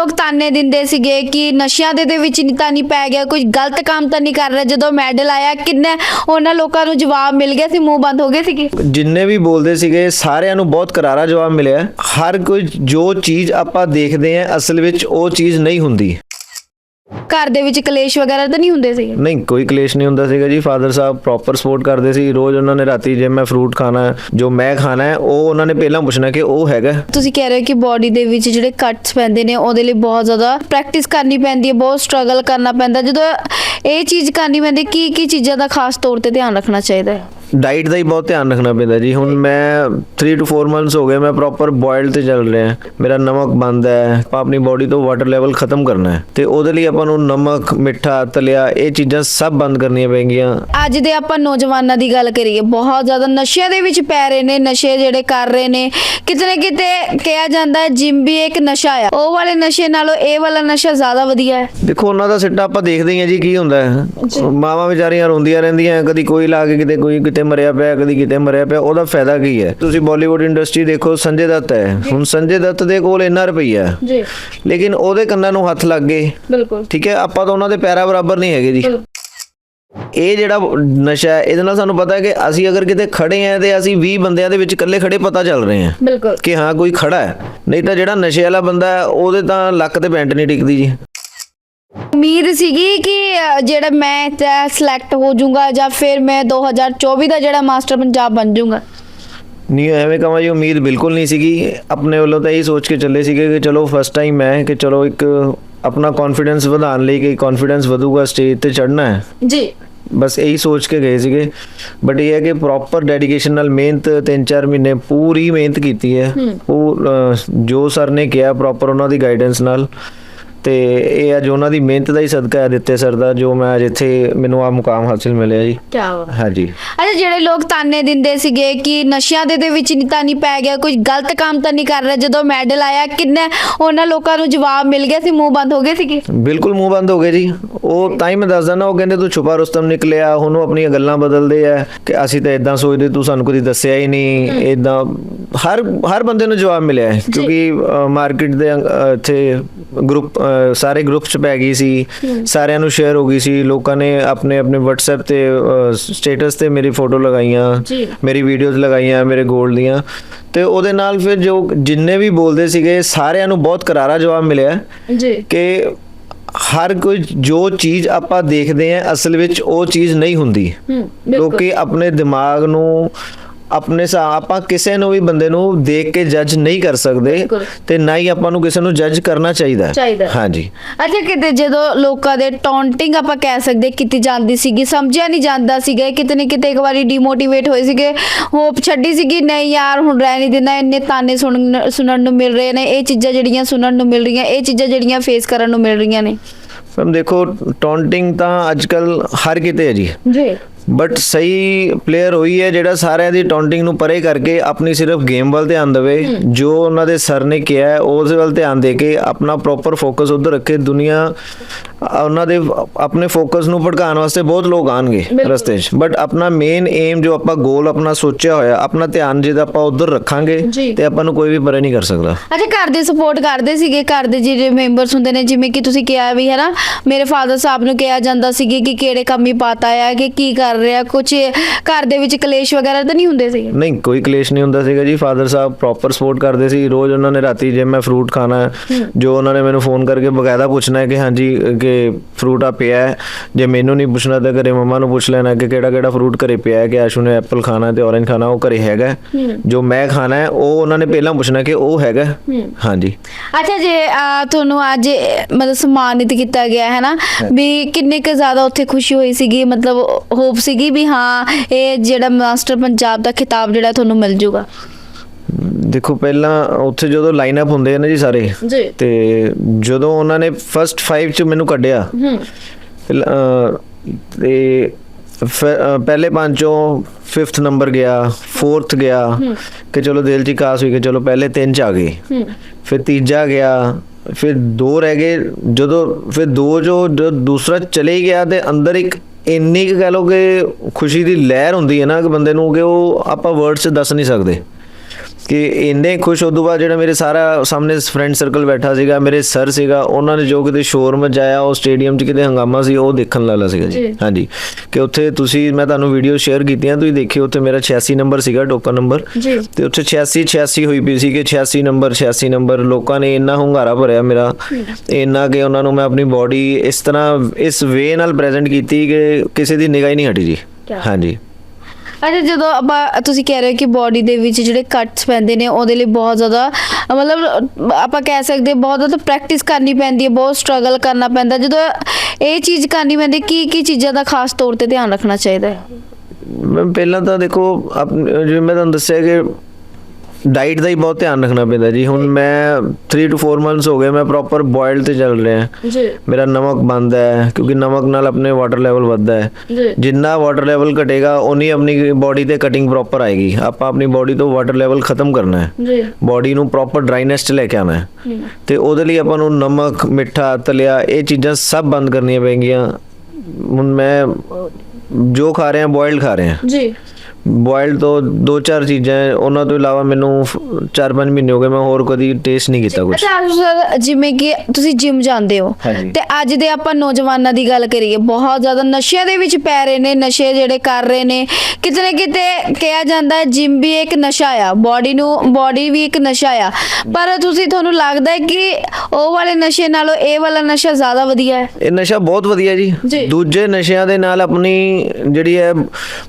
ਲੋਕ ਤਾਨੇ ਦਿੰਦੇ ਸੀਗੇ ਕਿ ਨਸ਼ਿਆਂ ਦੇ ਦੇ ਵਿੱਚ ਨਹੀਂ ਤਾਂ ਨਹੀਂ ਪੈ ਗਿਆ, ਕੋਈ ਗਲਤ ਕੰਮ ਤਾਂ ਨਹੀਂ ਕਰ ਰਿਹਾ। ਜਦੋਂ ਮੈਡਲ ਆਇਆ, ਕਿੰਨੇ ਉਹਨਾਂ ਲੋਕਾਂ ਨੂੰ ਜਵਾਬ ਮਿਲ ਗਿਆ ਸੀ, ਮੂੰਹ ਬੰਦ ਹੋ ਗਏ ਸੀਗੇ? ਜਿੰਨੇ ਵੀ ਬੋਲਦੇ ਸੀਗੇ, ਸਾਰਿਆਂ ਨੂੰ ਬਹੁਤ ਕਰਾਰਾ ਜਵਾਬ ਮਿਲਿਆ। ਹਰ ਕੋਈ ਜੋ ਚੀਜ਼ ਆਪਾਂ ਦੇਖਦੇ ਆਂ ਅਸਲ ਵਿੱਚ ਉਹ ਚੀਜ਼ ਨਹੀਂ ਹੁੰਦੀ। ਘਰ ਦੇ ਵਿੱਚ ਕਲੇਸ਼ ਵਗੈਰਾ ਤਾਂ ਨਹੀਂ ਹੁੰਦੇ ਸੀਗੇ? ਨਹੀਂ ਕੋਈ ਕਲੇਸ਼ ਨਹੀਂ ਹੁੰਦਾ ਸੀਗਾ ਜੀ। ਫਾਦਰ ਸਾਹਿਬ ਪ੍ਰੋਪਰ ਸਪੋਰਟ ਕਰਦੇ ਸੀ। ਰੋਜ਼ ਉਹਨਾਂ ਨੇ ਰਾਤੀ ਜੇ ਮੈਂ ਫਰੂਟ ਖਾਣਾ ਹੈ ਜੋ ਮੈਂ ਖਾਣਾ ਹੈ ਉਹ ਉਹਨਾਂ ਨੇ ਪਹਿਲਾਂ ਪੁੱਛਣਾ ਕਿ ਉਹ ਹੈਗਾ ਤੁਸੀਂ ਕਹਿ ਰਹੇ ਹੋ ਕਿ ਬਾਡੀ ਦੇ ਵਿੱਚ ਜਿਹੜੇ ਕੱਟਸ ਪੈਂਦੇ ਨੇ ਉਹਦੇ ਲਈ ਬਹੁਤ ਜ਼ਿਆਦਾ ਪ੍ਰੈਕਟਿਸ ਕਰਨੀ ਪੈਂਦੀ ਹੈ ਬਹੁਤ ਸਟਰਗਲ ਕਰਨਾ ਪੈਂਦਾ। ਜਦੋਂ ਇਹ ਚੀਜ਼ ਕਰਨੀ ਪੈਂਦੀ ਕੀ ਕੀ ਚੀਜ਼ਾਂ ਦਾ ਖਾਸ ਤੌਰ ਤੇ ਧਿਆਨ ਰੱਖਣਾ ਚਾਹੀਦਾ ਹੈ? ਡਾਈਟ ਦਾ ਹੀ ਬਹੁਤ ਧਿਆਨ ਰੱਖਣਾ ਪੈਂਦਾ ਜੀ। ਹੁਣ ਮੈਂ 3 ਤੋਂ 4 ਮੰਥਸ ਹੋ ਗਏ ਮੈਂ ਪ੍ਰੋਪਰ ਬੋਇਲਡ ਤੇ ਚੱਲ ਰਿਹਾ। ਮੇਰਾ ਨਮਕ ਬੰਦ ਹੈ ਆਪਾਂ ਆਪਣੀ ਬਾਡੀ ਤੋਂ ਵਾਟਰ ਲੈਵਲ ਖਤਮ ਕਰਨਾ ਹੈ। ਤੇ ਉਹਦੇ ਲਈ ਆਪਾਂ ਨੂੰ ਨਮਕ ਮਿੱਠਾ ਤਲਿਆ ਇਹ ਚੀਜ਼ਾਂ ਸਭ ਬੰਦ ਕਰਨੀਆਂ ਪੈਣਗੀਆਂ ਅੱਜ ਦੇ ਆਪਾਂ ਨੌਜਵਾਨਾਂ ਦੀ ਗੱਲ ਕਰੀਏ ਬਹੁਤ ਜ਼ਿਆਦਾ ਨਸ਼ਿਆਂ ਦੇ ਵਿੱਚ ਪੈ ਰਹੇ ਨੇ ਨਸ਼ੇ ਜਿਹੜੇ ਕਰ ਰਹੇ ਨੇ। ਕਿਤੇ ਨਾ ਕਿਤੇ ਕਿਹਾ ਜਾਂਦਾ ਹੈ ਜਿਮ ਵੀ ਇੱਕ ਨਸ਼ਾ ਆ। ਉਹ ਵਾਲੇ ਨਸ਼ੇ ਨਾਲੋਂ ਇਹ ਵਾਲਾ ਨਸ਼ਾ ਜ਼ਿਆਦਾ ਵਧੀਆ ਹੈ। ਦੇਖੋ ਉਹਨਾਂ ਦਾ ਸਿੱਟਾ ਆਪਾਂ ਦੇਖਦੇ ਹੀ ਆ ਜੀ ਕੀ ਹੁੰਦਾ ਹੈ। ਮਾਵਾਂ ਵਿਚਾਰੀਆਂ ਰੋਂਦੀਆਂ ਰਹਿੰਦੀਆਂ ਕਦੀ ਕੋਈ ਲਾ ਕੇ ਕਿਤੇ ਕੋਈ ਕਿਤੇ ਮਰਿਆ ਪਿਆ ਕਦੀ ਕਿਤੇ ਮਰਿਆ ਪਿਆ ਉਹਦਾ ਫਾਇਦਾ ਕੀ ਹੈ? ਤੁਸੀਂ ਬਾਲੀਵੁੱਡ ਇੰਡਸਟਰੀ ਦੇਖੋ ਸੰਜੇ ਦੱਤ ਹੈ। ਹੁਣ ਸੰਜੇ ਦੱਤ ਦੇ ਕੋਲ ਇੰਨਾ ਰੁਪਈਆ। ਹੈ ਜੀ। ਲੇਕਿਨ ਉਹਦੇ ਕੰਨਾਂ ਨੂੰ ਹੱਥ ਲੱਗ ਗਏ। ਬਿਲਕੁਲ। ਠੀਕ ਹੈ ਆਪਾਂ ਤਾਂ ਉਹਨਾਂ ਦੇ ਪੈਰਾਂ ਬਰਾਬਰ ਨਹੀਂ ਹੈਗੇ ਜੀ। ਇਹ ਜਿਹੜਾ ਨਸ਼ਾ ਹੈ ਇਹਦੇ ਨਾਲ ਸਾਨੂੰ ਪਤਾ ਹੈ ਕਿ ਅਸੀਂ ਅਗਰ ਕਿਤੇ ਖੜੇ ਆਂ ਤੇ ਅਸੀਂ 20 ਬੰਦਿਆਂ ਦੇ ਵਿੱਚ ਇਕੱਲੇ ਖੜੇ ਪਤਾ ਚੱਲ ਰਹੇ ਹਾਂ ਬਿਲਕੁਲ। ਕਿ ਹਾਂ ਕੋਈ ਖੜਾ ਹੈ। ਨਹੀਂ ਤਾਂ ਜਿਹੜਾ ਨਸ਼ੇ ਵਾਲਾ ਬੰਦਾ ਹੈ ਉਹਦੇ ਤਾਂ ਲੱਕ ਤੇ ਪੈਂਟ ਨਹੀਂ ਟਿਕਦੀ ਜੀ। ਉਮੀਦ ਸੀਗੀ ਕਿ ਜਿਹੜਾ ਮੈਂ ਸਿਲੈਕਟ ਹੋ ਜਾਊਂਗਾ ਜਾਂ ਫਿਰ ਮੈਂ 2024 ਦਾ ਜਿਹੜਾ ਮਾਸਟਰ ਪੰਜਾਬ ਬਣ ਜਾਊਂਗਾ। ਨਹੀਂ ਐਵੇਂ ਕਹਾਂ ਜੀ ਉਮੀਦ ਬਿਲਕੁਲ ਨਹੀਂ ਸੀਗੀ। ਆਪਣੇ ਵੱਲੋਂ ਤਾਂ ਇਹ ਸੋਚ ਕੇ ਚੱਲੇ ਸੀਗੇ ਕਿ ਚਲੋ ਫਸਟ ਟਾਈਮ ਹੈ ਕਿ ਚਲੋ ਇੱਕ ਆਪਣਾ ਕੌਨਫੀਡੈਂਸ ਵਧਾਉਣ ਲਈ ਕਿ ਕੌਨਫੀਡੈਂਸ ਵਧੂਗਾ ਸਟੇਜ ਤੇ ਚੜ੍ਹਨਾ ਹੈ। ਜੀ। ਬਸ ਇਹੀ ਸੋਚ ਕੇ ਗਏ ਸੀਗੇ। ਬਟ ਇਹ ਹੈ ਕਿ ਪ੍ਰੋਪਰ ਡੈਡੀਕੇਸ਼ਨ ਨਾਲ ਮਿਹਨਤ 3-4 ਮਹੀਨੇ ਪੂਰੀ ਮਿਹਨਤ ਕੀਤੀ ਹੈ। ਉਹ ਜੋ ਸਰ ਨੇ ਕਿਹਾ ਪ੍ਰੋਪਰ ਉਹਨਾਂ ਦੀ ਗਾਈਡੈਂਸ ਨਾਲ। ਤੇ ਇਹ ਅੱਜ ਉਹਨਾਂ ਦੀ ਮਿਹਨਤ ਦਾ ਹੀ ਸਦਕਾ ਹੈ ਦਿੱਤੇ ਸਰ ਦਾ ਜੋ ਮੈਂ ਅੱਜ ਇੱਥੇ ਮੈਨੂੰ ਆ ਮੁਕਾਮ ਹਾਸਿਲ ਮਿਲਿਆ ਜੀ। ਕੀ ਵਾ ਹਾਂਜੀ। ਅੱਛਾ ਜਿਹੜੇ ਲੋਕ ਤਾਨੇ ਦਿੰਦੇ ਸੀਗੇ ਕਿ ਨਸ਼ਿਆਂ ਦੇ ਦੇ ਵਿੱਚ ਨਹੀਂ ਤਾਂ ਨਹੀਂ ਪੈ ਗਿਆ ਕੋਈ ਗਲਤ ਕੰਮ ਤਾਂ ਨਹੀਂ ਕਰ ਰਿਹਾ ਜਦੋਂ ਮੈਡਲ ਆਇਆ ਕਿੰਨੇ ਉਹਨਾਂ ਲੋਕਾਂ ਨੂੰ ਜਵਾਬ ਮਿਲ ਗਿਆ ਸੀ ਮੂੰਹ ਬੰਦ ਹੋ ਗਏ ਸੀਗੇ? ਬਿਲਕੁਲ ਮੂੰਹ ਬੰਦ ਹੋ ਗਏ ਜੀ। ਉਹ ਤਾਂ ਹੀ ਮੈਂ ਦੱਸਦਾ ਨਾ ਉਹ ਕਹਿੰਦੇ ਤੂੰ ਛੁਪਾ ਰੁਸਤਮ ਨਿਕਲਿਆ ਹੁਣ ਉਹ ਆਪਣੀਆਂ ਗੱਲਾਂ ਬਦਲਦੇ ਆ ਕਿ ਅਸੀਂ ਤਾਂ ਇਦਾਂ ਸੋਚਦੇ ਤੂੰ ਸਾਨੂੰ ਕਦੀ ਦੱਸਿਆ ਹੀ ਨਹੀਂ ਇਦਾਂ ਹਰ ਹਰ ਬੰਦੇ ਨੂੰ ਜਵਾਬ ਮਿਲਿਆ ਕਿਉਂਕਿ ਮਾਰਕੀਟ ਦੇ ਇੱਥੇ ਗਰੁੱਪ ਸਾਰੇ ਗਰੁੱਪ ਚ ਪੈ ਗਈ ਸੀ। ਸਾਰਿਆਂ ਨੂੰ ਸ਼ੇਅਰ ਹੋ ਗਈ ਸੀ। ਲੋਕਾਂ ਨੇ ਆਪਣੇ ਆਪਣੇ WhatsApp ਤੇ ਸਟੇਟਸ ਤੇ ਮੇਰੀ ਫੋਟੋ ਲਗਾਈਆਂ। ਮੇਰੀ ਵੀਡੀਓਜ਼ ਲਗਾਈਆਂ ਮੇਰੇ ਗੋਲ ਦੀਆਂ। ਤੇ ਉਹਦੇ ਨਾਲ ਫਿਰ ਜੋ ਜਿੰਨੇ ਵੀ ਬੋਲਦੇ ਸੀਗੇ ਸਾਰਿਆਂ ਨੂੰ ਬਹੁਤ ਕਰਾਰਾ ਜਵਾਬ ਮਿਲਿਆ। ਜੀ। ਕਿ ਹਰ ਕੋਈ ਜੋ ਚੀਜ਼ ਆਪਾਂ ਦੇਖਦੇ ਆਂ ਅਸਲ ਵਿੱਚ ਉਹ ਚੀਜ਼ ਨਹੀਂ ਹੁੰਦੀ। ਲੋਕੀ ਆਪਣੇ ਦਿਮਾਗ ਨੂੰ ਆਪਣੇ ਸਾ ਆਪਾਂ ਕਿਸੇ ਨੂੰ ਵੀ ਬੰਦੇ ਨੂੰ ਦੇਖ ਕੇ ਜੱਜ ਨਹੀਂ ਕਰ ਸਕਦੇ। ਤੇ ਨਾ ਹੀ ਆਪਾਂ ਨੂੰ ਕਿਸੇ ਨੂੰ ਜੱਜ ਕਰਨਾ ਚਾਹੀਦਾ ਹੈ। ਚਾਹੀਦਾ। ਹਾਂਜੀ ਅੱਛਾ ਕਿਤੇ ਜਦੋਂ ਲੋਕਾਂ ਦੇ ਟੌਂਟਿੰਗ ਆਪਾਂ ਕਹਿ ਸਕਦੇ ਕੀਤੀ ਜਾਂਦੀ ਸੀਗੀ ਸਮਝਿਆ ਨਹੀਂ ਜਾਂਦਾ ਸੀਗਾ ਕਿਤੇ ਨਾ ਕਿਤੇ ਇੱਕ ਵਾਰੀ ਡੀਮੋਟੀਵੇਟ ਹੋਏ ਸੀਗੇ ਹੋਪ ਛੱਡੀ ਸੀਗੀ ਨਹੀਂ ਯਾਰ ਹੁਣ ਰਹਿ ਨਹੀਂ ਦਿੰਦਾ ਇੰਨੇ ਤਾਨੇ ਸੁਣਨ ਸੁਣਨ ਨੂੰ ਮਿਲ ਰਹੇ ਨੇ ਇਹ ਚੀਜ਼ਾਂ ਜਿਹੜੀਆਂ ਸੁਣਨ ਨੂੰ ਮਿਲ ਰਹੀਆਂ ਇਹ ਚੀਜ਼ਾਂ ਜਿਹੜੀਆਂ ਫੇਸ ਕਰਨ ਨੂੰ ਮਿਲ ਰਹੀਆਂ ਨੇ ਫਿਰ ਦੇਖੋ ਟੌਂਟਿੰਗ ਤਾਂ ਅੱਜਕੱਲ ਹਰ ਕਿਤੇ ਹੈ ਜੀ ਜੀ ਬਟ ਸਹੀ ਪਲੇਅਰ ਹੋਈ ਹੈ ਜਿਹੜਾ ਸਾਰਿਆਂ ਦੀ ਟੌਂਟਿੰਗ ਨੂੰ ਪਰੇ ਕਰਕੇ ਆਪਣੀ ਸਿਰਫ ਗੇਮ ਵੱਲ ਧਿਆਨ ਦੇਵੇ। ਜੋ ਉਹਨਾਂ ਦੇ ਸਰ ਨੇ ਕਿਹਾ ਹੈ ਉਸ ਵੱਲ ਧਿਆਨ ਦੇ ਕੇ ਆਪਣਾ ਪ੍ਰੋਪਰ ਫੋਕਸ ਉਧਰ ਰੱਖੇ। ਦੁਨੀਆ ਉਹਨਾਂ ਦੇ ਆਪਣੇ ਫੋਕਸ ਨੂੰ ਭੜਕਾਉਣ ਵਾਸਤੇ ਬਹੁਤ ਲੋਕ ਆਣਗੇ। ਰਸਤੇ 'ਚ। ਬਟ ਆਪਣਾ ਮੇਨ ਏਮ ਜੋ ਆਪਾਂ ਗੋਲ ਆਪਣਾ ਸੋਚਿਆ ਹੋਇਆ ਆਪਣਾ ਧਿਆਨ ਜਿਹਦਾ ਆਪਾਂ ਉਧਰ ਰੱਖਾਂਗੇ। ਤੇ ਆਪਾਂ ਨੂੰ ਕੋਈ ਵੀ ਪਰੇ ਨਹੀਂ ਕਰ ਸਕਦਾ। ਅੱਛਾ ਘਰ ਦੇ ਸਪੋਰਟ ਕਰਦੇ ਸੀਗੇ ਘਰ ਦੇ ਜਿਹੜੇ ਮੈਂਬਰਸ ਹੁੰਦੇ ਨੇ ਜਿਵੇਂ ਕਿ ਤੁਸੀਂ ਕਿਹਾ ਵੀ ਹੈ ਨਾ ਮੇਰੇ ਫਾਦਰ ਸਾਹਿਬ ਨੂੰ ਕਿਹਾ ਜਾਂਦਾ ਸੀਗੇ ਕਿ ਕਿਹੜੇ ਕੰਮ ਹੀ ਪਾਤਾ ਆ ਕਿ ਕੀ ਕਰ ਰਿਹਾ ਕੁਝ ਘਰ ਦੇ ਵਿੱਚ ਕਲੇਸ਼ ਵਗੈਰਾ ਤਾਂ ਨਹੀਂ ਹੁੰਦੇ ਸੀਗੇ ਨਹੀਂ ਕੋਈ ਕਲੇਸ਼ ਨਹੀਂ ਹੁੰਦਾ ਸੀਗਾ ਜੀ। ਫਾਦਰ ਸਾਹਿਬ ਪ੍ਰੋਪਰ ਸਪੋਰਟ ਕਰਦੇ ਸੀ। ਰੋਜ਼ ਉਹਨਾਂ ਨੇ ਰਾਤੀ ਜੇ ਮੈਂ ਫਰੂਟ ਖਾਣਾ ਹੈ ਜੋ ਉਹਨਾਂ ਨੇ ਮੈਨੂੰ ਫੋਨ ਕਰਕੇ ਬਕਾਇਦਾ ਪੁੱਛਣਾ ਹੈ ਕਿ ਹਾਂਜੀ ਕਿ ਫਰੂਟ ਆ ਪਿਆ ਹੈ। ਜੇ ਮੈਨੂੰ ਨਹੀਂ ਪੁੱਛਣਾ ਤਾਂ ਘਰੇ ਮੰਮਾ ਨੂੰ ਪੁੱਛ ਲੈਣਾ ਕਿ ਕਿਹੜਾ ਕਿਹੜਾ ਫਰੂਟ ਘਰੇ ਪਿਆ ਹੈ ਕਿ ਆਸ਼ੂ ਨੇ ਐਪਲ ਖਾਣਾ ਤੇ ਔਰੇਂਜ ਖਾਣਾ ਉਹ ਘਰੇ ਹੈਗਾ। ਜੋ ਮੈਂ ਖਾਣਾ ਹੈ ਉਹ ਉਹਨਾਂ ਨੇ ਪਹਿਲਾਂ ਪੁੱਛਣਾ ਕਿ ਉਹ ਹੈਗਾ। ਹਾਂਜੀ। ਅੱਛਾ ਜੇ ਤੁਹਾਨੂੰ ਅੱਜ ਮਤਲਬ ਸਨਮਾਨਿਤ ਕੀਤਾ ਗਿਆ ਹੈ ਨਾ ਵੀ ਕਿੰਨੇ ਕੁ ਜ਼ਿਆਦਾ ਉੱਥੇ ਖੁਸ਼ੀ ਹੋਈ ਸੀਗੀ ਮਤਲਬ ਹੋਪ ਸੀਗੀ ਵੀ ਹਾਂ ਇਹ ਜਿਹੜਾ ਮਾਸਟਰ ਪੰਜਾਬ ਦਾ ਖਿਤਾਬ ਜਿਹੜਾ ਤੁਹਾਨੂੰ ਮਿਲ ਜੂਗਾ। ਦੇਖੋ ਪਹਿਲਾਂ ਉੱਥੇ ਜਦੋਂ ਲਾਈਨ ਅਪ ਹੁੰਦੇ ਨੇ ਜੀ ਸਾਰੇ ਜੀ। ਤੇ ਜਦੋਂ ਉਹਨਾਂ ਨੇ ਫਸਟ 5 ਚ ਮੈਨੂੰ ਕੱਢਿਆ ਤੇ ਪਹਿਲੇ ਪੰਜ ਚੋਂ 5th ਨੰਬਰ ਗਿਆ 4th ਗਿਆ ਕਿ ਚਲੋ ਦਿਲ ਚ ਕਾਸ ਹੋਈ ਕਿ ਚਲੋ ਪਹਿਲੇ ਤਿੰਨ ਚ ਆ ਗਏ। ਹੂੰ। ਫਿਰ ਤੀਜਾ ਗਿਆ ਫਿਰ ਦੋ ਰਹਿ ਗਏ ਜਦੋਂ ਫਿਰ ਦੋ ਜੋ ਦੂਸਰਾ ਚਲੇ ਗਿਆ ਤੇ ਅੰਦਰ ਇੱਕ ਇੰਨੀ ਕੁ ਕਹਿ ਲਓ ਕਿ ਖੁਸ਼ੀ ਦੀ ਲਹਿਰ ਹੁੰਦੀ ਹੈ ਨਾ ਕਿ ਬੰਦੇ ਨੂੰ ਕਿ ਉਹ ਆਪਾਂ ਵਰਡਸ 'ਚ ਦੱਸ ਨਹੀਂ ਸਕਦੇ। ਕਿ ਇੰਨੇ ਖੁਸ਼ ਉਦੋਂ ਬਾਅਦ ਜਿਹੜਾ ਮੇਰੇ ਸਾਰਾ ਸਾਹਮਣੇ ਫਰੈਂਡ ਸਰਕਲ ਬੈਠਾ ਸੀਗਾ ਮੇਰੇ ਸਰ ਸੀਗਾ ਉਹਨਾਂ ਨੇ ਜੋ ਕਿਤੇ ਸ਼ੋਰ ਮਚਾਇਆ ਉਹ ਸਟੇਡੀਅਮ 'ਚ ਕਿਤੇ ਹੰਗਾਮਾ ਸੀ ਉਹ ਦੇਖਣ ਵਾਲਾ ਸੀਗਾ ਜੀ। ਹਾਂਜੀ। ਕਿ ਉੱਥੇ ਤੁਸੀਂ ਮੈਂ ਤੁਹਾਨੂੰ ਵੀਡੀਓ ਸ਼ੇਅਰ ਕੀਤੀਆਂ ਤੁਸੀਂ ਦੇਖਿਓ ਉੱਥੇ ਮੇਰਾ 86 ਨੰਬਰ ਸੀਗਾ ਟੋਕਨ ਨੰਬਰ ਤੇ ਉੱਥੇ 86 86 ਹੋਈ ਪਈ ਸੀ ਕਿ 86 ਨੰਬਰ 86 ਨੰਬਰ ਲੋਕਾਂ ਨੇ ਇੰਨਾ ਹੁੰਗਾਰਾ ਭਰਿਆ ਮੇਰਾ। ਇੰਨਾ ਕਿ ਉਹਨਾਂ ਨੂੰ ਮੈਂ ਆਪਣੀ ਬਾਡੀ ਇਸ ਤਰ੍ਹਾਂ ਇਸ ਵੇ ਨਾਲ ਪ੍ਰੈਜ਼ੈਂਟ ਕੀਤੀ ਕਿ ਕਿਸੇ ਦੀ ਨਿਗਾਹ ਹੀ ਨਹੀਂ ਹਟੀ ਜੀ? ਹਾਂਜੀ। ਅੱਛਾ ਜਦੋਂ ਆਪਾਂ ਤੁਸੀਂ ਕਹਿ ਰਹੇ ਹੋ ਕਿ ਬਾਡੀ ਦੇ ਵਿੱਚ ਜਿਹੜੇ ਕੱਟਸ ਪੈਂਦੇ ਨੇ ਉਹਦੇ ਲਈ ਬਹੁਤ ਜ਼ਿਆਦਾ ਮਤਲਬ ਆਪਾਂ ਕਹਿ ਸਕਦੇ ਹਾਂ, ਬਹੁਤ ਜ਼ਿਆਦਾ ਪ੍ਰੈਕਟਿਸ ਕਰਨੀ ਪੈਂਦੀ ਹੈ ਬਹੁਤ ਸਟਰਗਲ ਕਰਨਾ ਪੈਂਦਾ। ਜਦੋਂ ਇਹ ਚੀਜ਼ ਕਰਨੀ ਪੈਂਦੀ ਕੀ ਕੀ ਚੀਜ਼ਾਂ ਦਾ ਖਾਸ ਤੌਰ ਤੇ ਧਿਆਨ ਰੱਖਣਾ ਚਾਹੀਦਾ ਹੈ? ਮੈਂ ਪਹਿਲਾਂ ਤਾਂ ਦੇਖੋ ਜਿਵੇਂ ਮੈਂ ਤੁਹਾਨੂੰ ਦੱਸਿਆ ਕਿ ਡਾਈਟ ਦਾ ਹੀ ਬਹੁਤ ਧਿਆਨ ਰੱਖਣਾ ਪੈਂਦਾ ਜੀ। ਹੁਣ ਮੈਂ 3 ਤੋਂ 4 ਮੰਥਸ ਹੋ ਗਏ ਮੈਂ ਪ੍ਰੋਪਰ ਬੋਇਲਡ ਤੇ ਚੱਲ ਰਿਹਾ। ਜੀ। ਮੇਰਾ ਨਮਕ ਬੰਦ ਹੈ ਕਿਉਂਕਿ ਨਮਕ ਨਾਲ ਆਪਣੇ ਵਾਟਰ ਲੈਵਲ ਵੱਧਦਾ ਹੈ। ਜਿੰਨਾ ਵਾਟਰ ਲੈਵਲ ਘਟੇਗਾ ਉਨੀ ਆਪਣੀ ਬਾਡੀ ਤੇ ਕਟਿੰਗ ਪ੍ਰੋਪਰ ਆਏਗੀ। ਆਪਾਂ ਆਪਣੀ ਬਾਡੀ ਤੋਂ ਵਾਟਰ ਲੈਵਲ ਖਤਮ ਕਰਨਾ ਹੈ। ਜੀ। ਬਾਡੀ ਨੂੰ ਪ੍ਰੋਪਰ ਡਰਾਈਨੈਸ ਚ ਲੈ ਕੇ ਆਣਾ ਹੈ। ਤੇ ਉਹਦੇ ਲਈ ਆਪਾਂ ਨੂੰ ਨਮਕ ਮਿੱਠਾ ਤਲਿਆ ਇਹ ਚੀਜ਼ਾਂ ਸਭ ਬੰਦ ਕਰਨੀਆਂ ਪੈਣਗੀਆਂ ਹੁਣ ਮੈਂ ਜੋ ਖਾ ਰਿਹਾ ਬੋਇਲਡ ਖਾ ਰਿਹਾ। ਜੀ। ਬੋਇਲਡ ਤੋਂ ਦੋ ਚਾਰ ਚੀਜ਼ਾਂ ਹੈ, ਉਹਨਾਂ ਤੋਂ ਇਲਾਵਾ ਮੈਨੂੰ 4-5 ਮਹੀਨੇ ਹੋ ਗਏ ਮੈਂ ਹੋਰ ਕਦੀ ਟੇਸਟ ਨਹੀਂ ਕੀਤਾ ਕੁਝ ਅੱਛਾ ਸਰ ਜਿਵੇਂ ਕਿ ਤੁਸੀਂ ਜਿਮ ਜਾਂਦੇ ਹੋ ਹਾਂਜੀ। ਤੇ ਅੱਜ ਦੇ ਆਪਾਂ ਨੌਜਵਾਨਾਂ ਦੀ ਗੱਲ ਕਰੀਏ ਬਹੁਤ ਜ਼ਿਆਦਾ ਨਸ਼ਿਆਂ ਦੇ ਵਿੱਚ ਪੈ ਰਹੇ ਨੇ ਨਸ਼ੇ ਜਿਹੜੇ ਕਰ ਰਹੇ ਨੇ। ਕਿਤੇ ਨਾ ਕਿਤੇ ਕਿਹਾ ਜਾਂਦਾ ਹੈ ਜਿਮ ਵੀ ਇੱਕ ਨਸ਼ਾ ਆ ਬਾਡੀ ਨੂੰ ਬਾਡੀ ਵੀ ਇੱਕ ਨਸ਼ਾ ਆ। ਪਰ ਤੁਸੀਂ ਤੁਹਾਨੂੰ ਲੱਗਦਾ ਹੈ ਕਿ ਉਹ ਵਾਲੇ ਨਸ਼ੇ ਨਾਲੋਂ ਇਹ ਵਾਲਾ ਨਸ਼ਾ ਜ਼ਿਆਦਾ ਵਧੀਆ ਹੈ? ਇਹ ਨਸ਼ਾ ਬਹੁਤ ਵਧੀਆ ਜੀ। ਜੀ। ਦੂਜੇ ਨਸ਼ਿਆਂ ਦੇ ਨਾਲ ਆਪਣੀ ਜਿਹੜੀ ਹੈ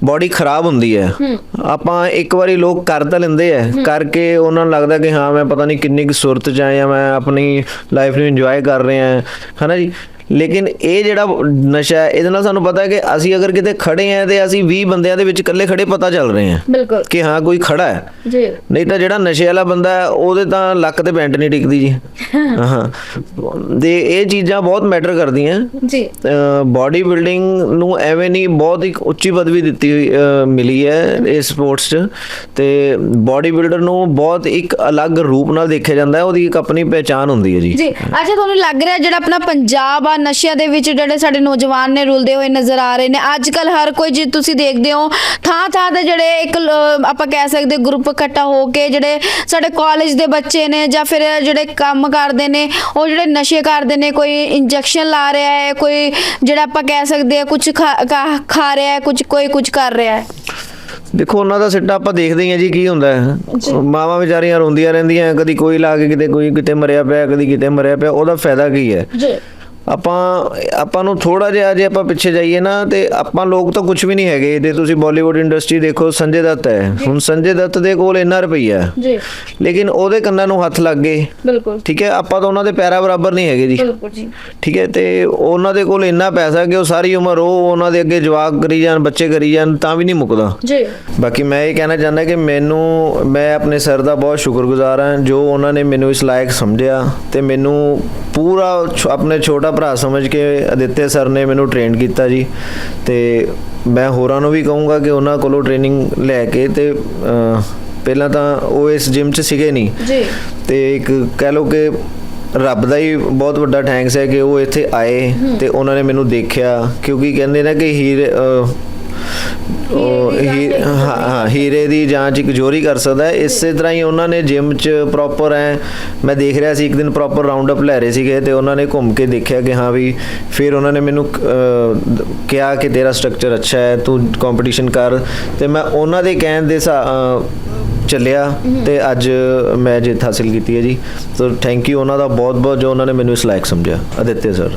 ਬਾਡੀ ਖਰਾਬ ਹੁੰਦੀ ਹੈ। ਆਪਾਂ ਇੱਕ ਵਾਰੀ ਲੋਕ ਕਰ ਤਾਂ ਲੈਂਦੇ ਆ। ਕਰਕੇ ਉਹਨਾਂ ਨੂੰ ਲੱਗਦਾ ਕਿ ਹਾਂ ਮੈਂ ਪਤਾ ਨਹੀਂ ਕਿੰਨੀ ਕੁ ਸੁਰਤ ਚ ਆਇਆ ਮੈਂ ਆਪਣੀ ਲਾਈਫ ਨੂੰ ਇੰਜੋਏ ਕਰ ਰਿਹਾ। ਹਾਂ ਹਨਾ ਜੀ? ਲੇਕਿਨ ਇਹ ਜਿਹੜਾ ਨਸ਼ਾ ਹੈ ਇਹਦੇ ਨਾਲ ਸਾਨੂੰ ਪਤਾ ਹੈ ਕਿ ਅਸੀਂ ਅਗਰ ਕਿਤੇ ਖੜੇ ਆ ਤੇ ਅਸੀਂ 20 ਬੰਦਿਆਂ ਦੇ ਵਿੱਚ ਇਕੱਲੇ ਖੜੇ ਪਤਾ ਚੱਲ ਰਹੇ ਬਿਲਕੁਲ। ਕਿ ਹਾਂ ਕੋਈ ਖੜਾ ਹੈ। ਜੀ। ਨਹੀਂ ਤਾਂ ਜਿਹੜਾ ਨਸ਼ੇ ਵਾਲਾ ਬੰਦਾ ਹੈ ਉਹਦੇ ਤਾਂ ਲੱਕ ਤੇ ਪੈਂਟ ਨਹੀਂ ਟਿਕਦੀ ਜੀ। ਹਾਂ। ਦੇ ਇਹ ਚੀਜ਼ਾਂ ਬਹੁਤ ਮੈਟਰ ਕਰਦੀਆਂ। ਜੀ। ਬਾਡੀ ਬਿਲਡਿੰਗ ਨੂੰ ਐਵੇਂ ਨਹੀਂ ਬਹੁਤ ਇੱਕ ਉੱਚੀ ਪਦਵੀ ਦਿੱਤੀ ਮਿਲੀ ਹੈ ਇਸ ਸਪੋਰਟਸ 'ਚ। ਤੇ ਬਾਡੀ ਬਿਲਡਰ ਨੂੰ ਬਹੁਤ ਇੱਕ ਅਲੱਗ ਰੂਪ ਨਾਲ ਦੇਖਿਆ ਜਾਂਦਾ ਹੈ ਉਹਦੀ ਇੱਕ ਆਪਣੀ ਪਹਿਚਾਨ ਹੁੰਦੀ ਹੈ ਜੀ। ਜੀ। ਅੱਛਾ ਤੁਹਾਨੂੰ ਲੱਗ ਰਿਹਾ ਜਿਹੜਾ ਆਪਣਾ ਪੰਜਾਬ ਆ ਨਸ਼ਿਆਂ ਦੇ ਵਿੱਚ ਜਿਹੜੇ ਸਾਡੇ ਨੌਜਵਾਨ ਨੇ ਰੁਲਦੇ ਹੋਏ ਨਜ਼ਰ ਆ ਰਹੇ ਨੇ। ਅੱਜ ਕੱਲ ਹਰ ਕੋਈ ਜੇ ਤੁਸੀਂ ਦੇਖਦੇ ਹੋ ਥਾਂ ਥਾਂ ਤੇ ਜਿਹੜੇ ਇੱਕ ਆਪਾਂ ਕਹਿ ਸਕਦੇ ਗਰੁੱਪ ਇਕੱਠਾ ਹੋ ਕੇ ਜਿਹੜੇ ਸਾਡੇ ਕਾਲਜ ਦੇ ਬੱਚੇ ਨੇ ਜਾਂ ਫਿਰ ਜਿਹੜੇ ਕੰਮ ਕਰਦੇ ਨੇ ਉਹ ਜਿਹੜੇ ਨਸ਼ੇ ਕਰਦੇ ਨੇ ਕੋਈ ਇੰਜੈਕਸ਼ਨ ਲਾ ਰਿਹਾ ਹੈ ਕੋਈ ਜਿਹੜਾ ਆਪਾਂ ਕਹਿ ਸਕਦੇ ਆ ਕੁਝ ਖਾ ਰਿਹਾ ਹੈ ਕੁਝ ਕੋਈ ਕੁਝ ਕਰ ਰਿਹਾ ਹੈ। ਦੇਖੋ ਉਹਨਾਂ ਦਾ ਸਿੱਟਾ ਆਪਾਂ ਦੇਖਦੇ ਹੀ ਆ ਜੀ ਕੀ ਹੁੰਦਾ ਹੈ। ਮਾਵਾਂ ਵਿਚਾਰੀਆਂ ਰੋਂਦੀਆਂ ਰਹਿੰਦੀਆਂ ਕਦੀ ਕੋਈ ਲਾ ਕੇ ਕਿਤੇ ਕੋਈ ਕਿਤੇ ਮਰਿਆ ਪਿਆ ਕਦੀ ਕਿਤੇ ਮਰਿਆ ਪਿਆ ਉਹਦਾ ਫਾਇਦਾ ਕੀ ਹੈ? ਜੀ। ਆਪਾਂ ਆਪਾਂ ਨੂੰ ਥੋੜਾ ਜਿਹਾ ਜੇ ਆਪਾਂ ਪਿੱਛੇ ਜਾਈਏ ਨਾ ਤੇ ਆਪਾਂ ਲੋਕ ਤਾਂ ਕੁਝ ਵੀ ਨਹੀਂ ਹੈਗੇ। ਤੇ ਤੁਸੀਂ ਬਾਲੀਵੁੱਡ ਇੰਡਸਟਰੀ ਦੇਖੋ ਸੰਜੇ ਦੱਤ ਹੈ। ਹੁਣ ਸੰਜੇ ਦੱਤ ਦੇ ਕੋਲ ਇੰਨਾ ਰੁਪਈਆ ਜੀ। ਲੇਕਿਨ ਉਹਦੇ ਕੰਨਾਂ ਨੂੰ ਹੱਥ ਲੱਗ ਗਏ। ਬਿਲਕੁਲ। ਠੀਕ ਹੈ ਆਪਾਂ ਤਾਂ ਉਹਨਾਂ ਦੇ ਪੈਰਾਂ ਬਰਾਬਰ ਨਹੀਂ ਹੈਗੇ ਜੀ। ਬਿਲਕੁਲ ਜੀ। ਠੀਕ ਹੈ ਤੇ ਉਹਨਾਂ ਦੇ ਕੋਲ ਇੰਨਾ ਪੈਸਾ ਕਿ ਉਹ ਸਾਰੀ ਉਮਰ ਉਹ ਉਹਨਾਂ ਦੇ ਅੱਗੇ ਜਵਾਕ ਕਰੀ ਜਾਣ ਬੱਚੇ ਕਰੀ ਜਾਣ ਤਾਂ ਵੀ ਨਹੀਂ ਮੁੱਕਦਾ। ਜੀ। ਬਾਕੀ ਮੈਂ ਇਹ ਕਹਿਣਾ ਚਾਹੁੰਦਾ ਕਿ ਮੈਨੂੰ ਮੈਂ ਆਪਣੇ ਸਰ ਦਾ ਬਹੁਤ ਸ਼ੁਕਰਗੁਜ਼ਾਰ ਹਾਂ ਜੋ ਉਹਨਾਂ ਨੇ ਮੈਨੂੰ ਇਸ ਲਾਇਕ ਸਮਝਿਆ ਤੇ ਮੈਨੂੰ ਪੂਰਾ ਆਪਣੇ ਛੋਟਾ ਭਰਾ ਸਮਝ ਕੇ ਅਦਿੱਤੇ ਸਰ ਨੇ ਮੈਨੂੰ ਟ੍ਰੇਨ ਕੀਤਾ ਜੀ ਤੇ ਮੈਂ ਹੋਰਾਂ ਨੂੰ ਵੀ ਕਹੂੰਗਾ ਕਿ ਉਹਨਾਂ ਕੋਲੋਂ ਟ੍ਰੇਨਿੰਗ ਲੈ ਕੇ ਤੇ ਪਹਿਲਾਂ ਤਾਂ ਉਹ ਇਸ ਜਿਮ 'ਚ ਸੀਗੇ ਨਹੀਂ। ਜੀ। ਤੇ ਇੱਕ ਕਹਿ ਲਓ ਕਿ ਰੱਬ ਦਾ ਹੀ ਬਹੁਤ ਵੱਡਾ ਥੈਂਕਸ ਹੈ ਕਿ ਉਹ ਇੱਥੇ ਆਏ ਤੇ ਉਹਨਾਂ ਨੇ ਮੈਨੂੰ ਦੇਖਿਆ ਕਿਉਂਕਿ ਕਹਿੰਦੇ ਨੇ ਕਿ ਹੀਰੇ ਉਹ ਹੀ ਹਾਂ ਹਾਂ ਹੀਰੇ ਦੀ ਜਾਂਚ ਇੱਕ ਜੋਰੀ ਕਰ ਸਕਦਾ ਹੈ। ਇਸੇ ਤਰ੍ਹਾਂ ਹੀ ਉਹਨਾਂ ਨੇ ਜਿਮ 'ਚ ਪ੍ਰੋਪਰ ਐ ਮੈਂ ਦੇਖ ਰਿਹਾ ਸੀ ਇੱਕ ਦਿਨ ਪ੍ਰੋਪਰ ਰਾਉਂਡ ਅਪ ਲੈ ਰਹੇ ਸੀਗੇ ਤੇ ਉਹਨਾਂ ਨੇ ਘੁੰਮ ਕੇ ਦੇਖਿਆ ਕਿ ਹਾਂ ਵੀ ਫਿਰ ਉਹਨਾਂ ਨੇ ਮੈਨੂੰ ਅਹ, ਦ- ਕਿਹਾ ਕਿ ਤੇਰਾ ਸਟਰਕਚਰ ਅੱਛਾ ਹੈ ਤੂੰ ਕੰਪੀਟੀਸ਼ਨ ਕਰ। ਤੇ ਮੈਂ ਉਹਨਾਂ ਦੇ ਕਹਿਣ ਦੇ ਅਹ, ਚੱਲਿਆ ਤੇ ਅੱਜ ਮੈਂ ਜਿੱਤ ਹਾਸਿਲ ਕੀਤੀ ਹੈ ਜੀ। ਸੋ ਥੈਂਕ ਯੂ ਉਹਨਾਂ ਦਾ ਬਹੁਤ ਬਹੁਤ ਜੋ ਉਹਨਾਂ ਨੇ ਮੈਨੂੰ ਇਸ ਲਾਇਕ ਸਮਝਿਆ। ਅਦਿੱਤੇ ਸਰ